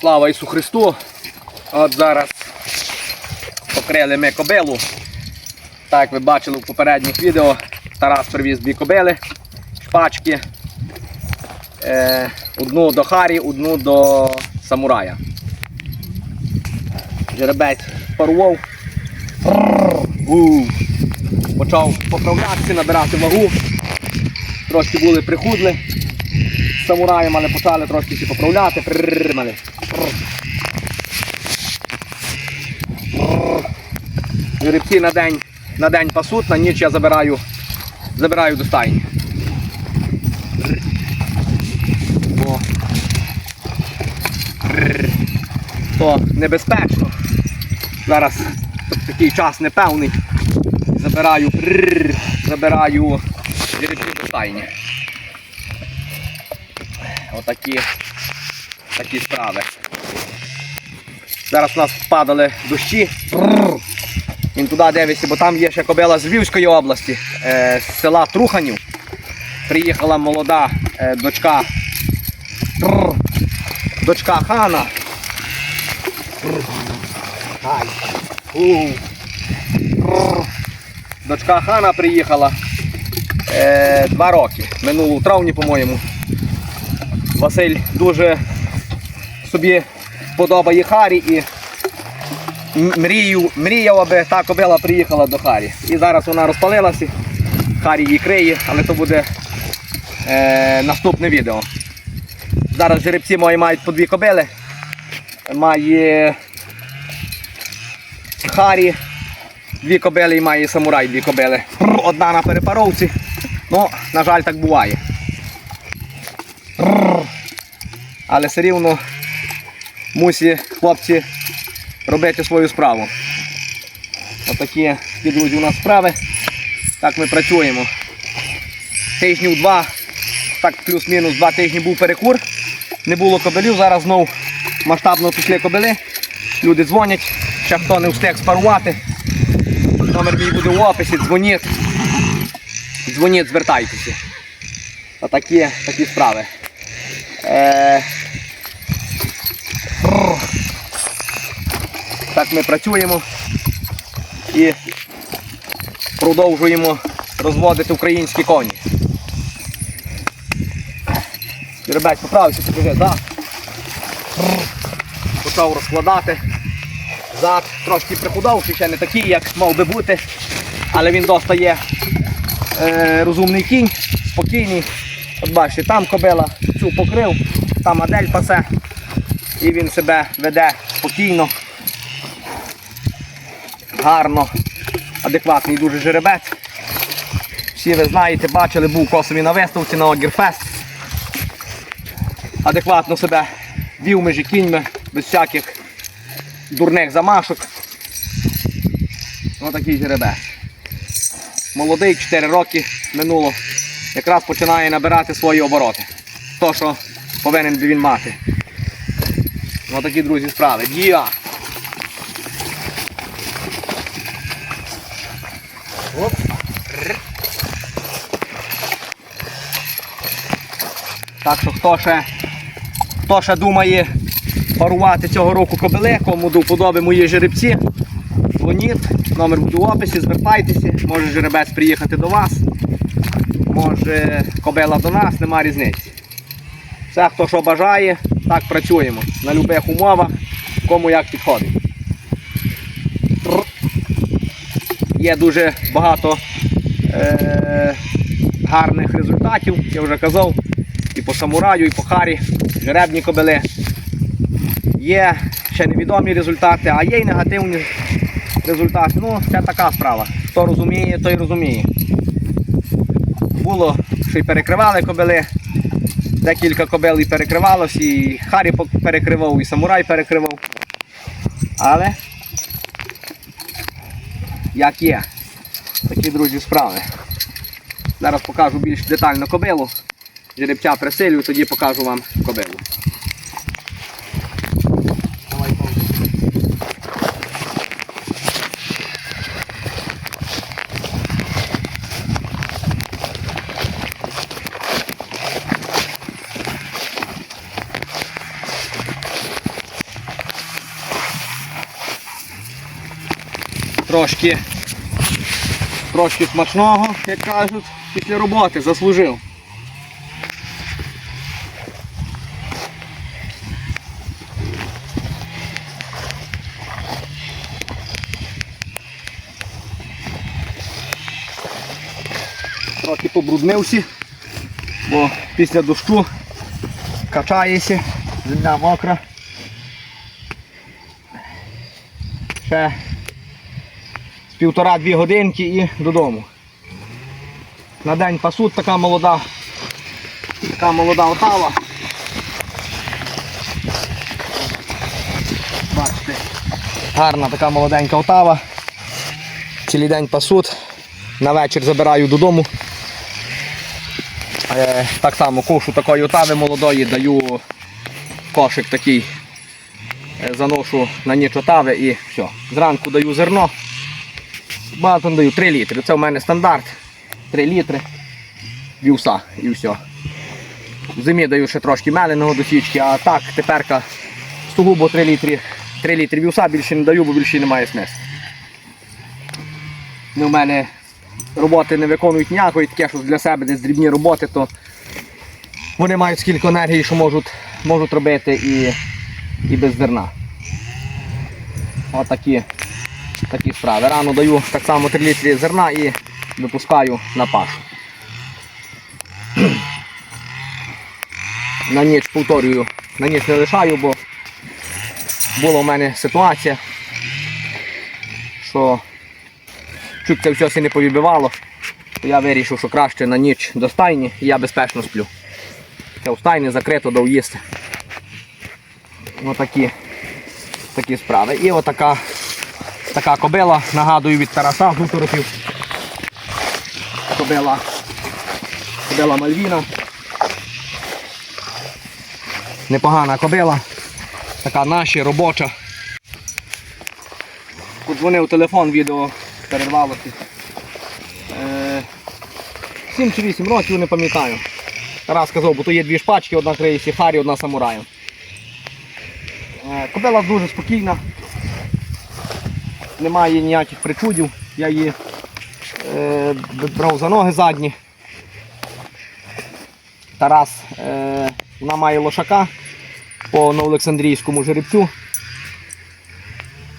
Слава Ісу Христу! От зараз покрили ми кобилу. Так, ви бачили в попередніх відео, Тарас привіз дві кобили, шпачки. Е, одну до Харі, одну до самурая. Жеребець парував. Почав поправлятися, набирати вагу. Трошки були прихудли з самураєм, але почали трошки поправляти. Пррррмали. Жеребці на день, на день пасуть, на ніч я забираю, забираю до стайні. О. Прррр. То небезпечно. Зараз такий час непевний. Забираю, забираю жеребців до стайні. Отакі такі справи. Зараз у нас падали дощі. Він туди дивиться, бо там є ще кобила з Львівської області, е, з села Труханів. Приїхала молода е, дочка. Дочка хана. Дочка хана приїхала е, два роки. Минуло у травні, по-моєму. Василь дуже собі подобає Харі і мрію, мріяв, аби та кобила приїхала до Харі. І зараз вона розпалилася, Харі її криє, але то буде е, наступне відео. Зараз жеребці мої мають по дві кобили. Має Харі дві кобили і має самурай дві кобили. Одна на перепаровці. Ну, на жаль, так буває. Але все рівно мусять хлопці робити свою справу. Отакі, такі, друзі, у нас справи. Так ми працюємо. Тижнів два, так плюс-мінус два тижні був перекур. Не було кобелів, зараз знов масштабно пішли кобели. Люди дзвонять, ще хто не встиг спарувати. Номер мій буде в описі, дзвоніть. Дзвоніть, звертайтеся. Отакі такі справи. Е... Так ми працюємо і продовжуємо розводити українські коні. Жеребець поправився, покажи, так. Почав розкладати. Зад трошки прихудавший, ще не такий, як мав би бути, але він достає е, розумний кінь, спокійний. От бачите, там кобила цю покрив, там адель пасе, і він себе веде спокійно, гарно, адекватний дуже жеребець. Всі ви знаєте, бачили, був косові на виставці на Огірфест. Адекватно себе вів між кіньми, без всяких дурних замашок. Ось такий жеребець. Молодий, 4 роки минуло. Якраз починає набирати свої обороти. То, що повинен він мати. Ось такі, друзі, справи. Дія! Оп. Так що хто ще, хто ще думає парувати цього року кобили, кому до вподоби мої жеребці, дзвоніть, номер буде в описі, звертайтеся, може жеребець приїхати до вас, може кобила до нас, нема різниці. Все, хто що бажає, так працюємо на будь-яких умовах, кому як підходить. Є дуже багато е- гарних результатів, я вже казав, і по самураю, і по харі, жеребні кобили. Є ще невідомі результати, а є й негативні результати. Ну, це така справа. Хто розуміє, той розуміє. Було, що й перекривали кобили. Декілька кобил і перекривалось, і Харі перекривав, і самурай перекривав. Але як є, такі друзі справи. Зараз покажу більш детально кобилу. Жеребця присилю, тоді покажу вам кобилу. Трошки, трошки смачного, як кажуть, після роботи заслужив. Трохи побруднився, бо після дощу качаєшся, земля мокра. Ще півтора-дві годинки і додому. На день пасуть така молода, така молода отава. Бачите, гарна така молоденька отава. Цілий день пасуть. На вечір забираю додому. Е, так само кошу такої отави молодої, даю кошик такий, е, заношу на ніч отави і все. Зранку даю зерно. Багато не даю 3 літри. Це в мене стандарт. 3 літри вівса і все. В зимі даю ще трошки меленого до січки, а так теперка сугубо 3 літри, 3 літри вівса більше не даю, бо більше немає смислу. Ну, в мене роботи не виконують ніякої, таке, що для себе десь дрібні роботи, то вони мають скільки енергії, що можуть, можуть робити і, і без зерна. Отакі такі справи. Рано даю так само 3 літри зерна і випускаю на пашу. На ніч повторюю, на ніч не лишаю, бо була в мене ситуація, що чуть це все не повибивало, то я вирішив, що краще на ніч до стайні і я безпечно сплю. Це в стайні закрито до їсти. Отакі такі справи. І отака така кобила, нагадую від Тараса з Уторопів. Кобила, кобила Мальвіна. Непогана кобила. Така наша робоча. Подзвонив телефон, відео перервалося. Е, 7 чи 8 років, не пам'ятаю. Тарас сказав, бо то є дві шпачки, одна криє сіхарі, одна самураєм. Е, Кобила дуже спокійна, немає ніяких причудів. Я її е, брав за ноги задні. Тарас, е, вона має лошака по Новоолександрійському жеребцю.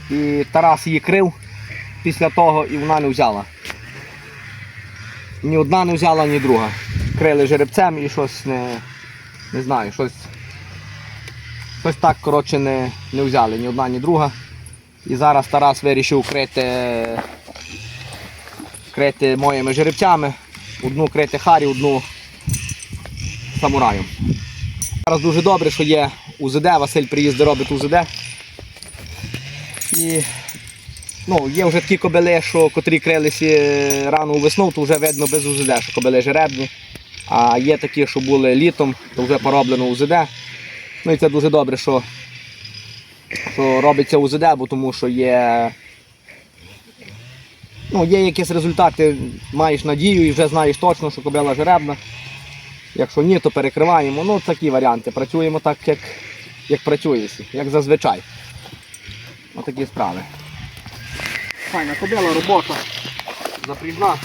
І Тарас її крив після того і вона не взяла. Ні одна не взяла, ні друга. Крили жеребцем і щось не, не знаю, щось, щось так коротше не, не взяли ні одна, ні друга. І зараз Тарас вирішив крити, крити моїми жеребцями. Одну крити Харі, одну самураєм. Зараз дуже добре, що є УЗД, Василь приїздить робить УЗД. І ну, є вже такі кобили, що котрі крилися рано у весну, то вже видно без УЗД, що кобили жеребні. А є такі, що були літом, то вже пороблено УЗД. Ну і це дуже добре, що, що робиться УЗД, бо тому що є. Ну, є якісь результати, маєш надію і вже знаєш точно, що кобила жеребна. Якщо ні, то перекриваємо. Ну, такі варіанти. Працюємо так, як, як працюється, як зазвичай. Отакі справи. Файна кобила, робоча, запріжна.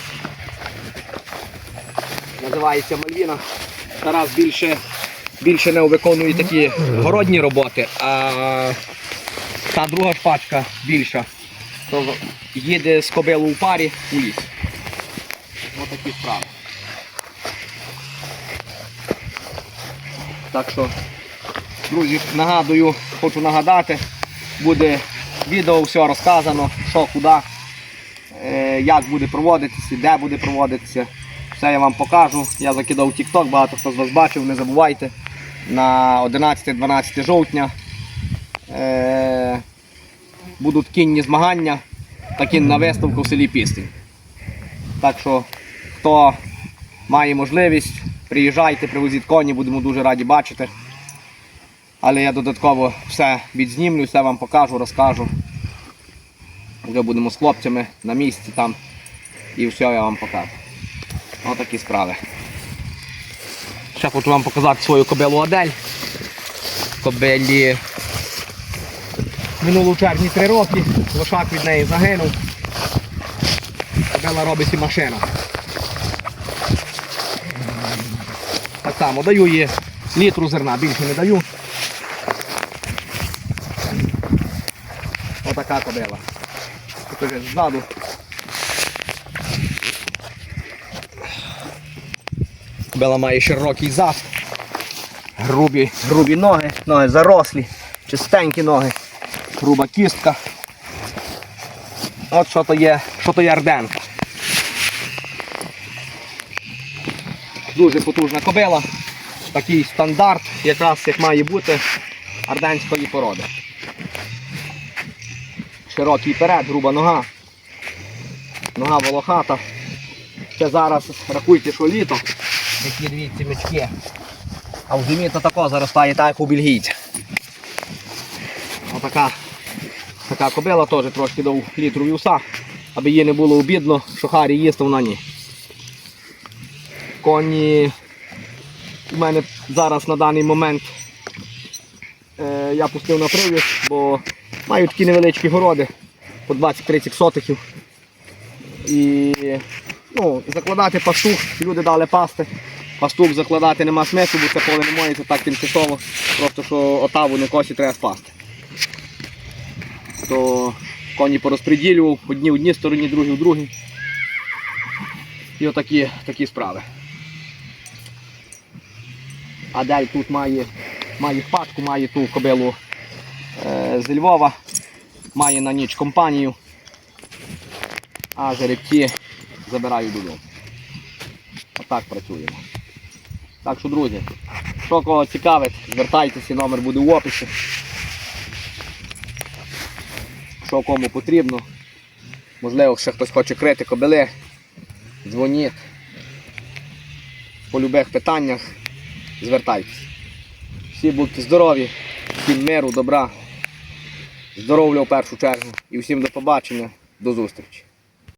Називається Мальвіна. Тарас більше, більше не виконує такі городні роботи, а та друга шпачка більша. То їде з кобилу у парі у ліс. Ось такі справи. Так що, друзі, нагадую, хочу нагадати, буде відео, все розказано, що, куди, е, як буде проводитися, де буде проводитися. Все я вам покажу. Я закидав TikTok, багато хто з вас бачив, не забувайте. На 11-12 жовтня будуть кінні змагання та кінна виставка в селі Пістень. Так що, хто має можливість, приїжджайте, привозіть коні, будемо дуже раді бачити. Але я додатково все відзнімлю, все вам покажу, розкажу. Вже будемо з хлопцями на місці там і все я вам покажу. Отакі справи. Ще хочу вам показати свою кобилу Адель. Кобилі минуло в червні 3 роки, лошак від неї загинув. кобила робить і машина. Так само даю їй літру зерна, більше не даю. Отака кобила. Покажи ззаду. Кобила має широкий зад. Грубі, грубі ноги, ноги зарослі, чистенькі ноги, груба кістка. От що то є, що то є арденка. Дуже потужна кобила. Такий стандарт, якраз як має бути арденської породи. Широкий перед, груба нога. Нога волохата. Ще зараз рахуйте, що літо. Які дивіться мечки. А в зимі то тако заростає так, як у бельгійця. Отака така кобила теж трошки дав літру вівса, аби їй не було обідно, що Харі їсти вона ні. Коні у мене зараз на даний момент е, я пустив на привіз, бо маю такі невеличкі городи по 20-30 сотиків. І ну, закладати пастух, люди дали пасти. Пастух закладати нема смислу, бо це поле не моє, це так тимчасово. Просто що отаву не косі треба спасти. То коні порозпреділював, одні в одній стороні, другі в другій. І отакі такі справи. Адель тут має, має впадку, має ту кобилу е, з Львова, має на ніч компанію, а жеребці забираю додому. Отак працюємо. Так що, друзі, що кого цікавить, звертайтеся, номер буде в описі. Що кому потрібно. Можливо, ще хтось хоче крити кобили. Дзвоніть. По любих питаннях звертайтесь. Всі будьте здорові, всім миру, добра. Здоров'я в першу чергу. І всім до побачення, до зустрічі.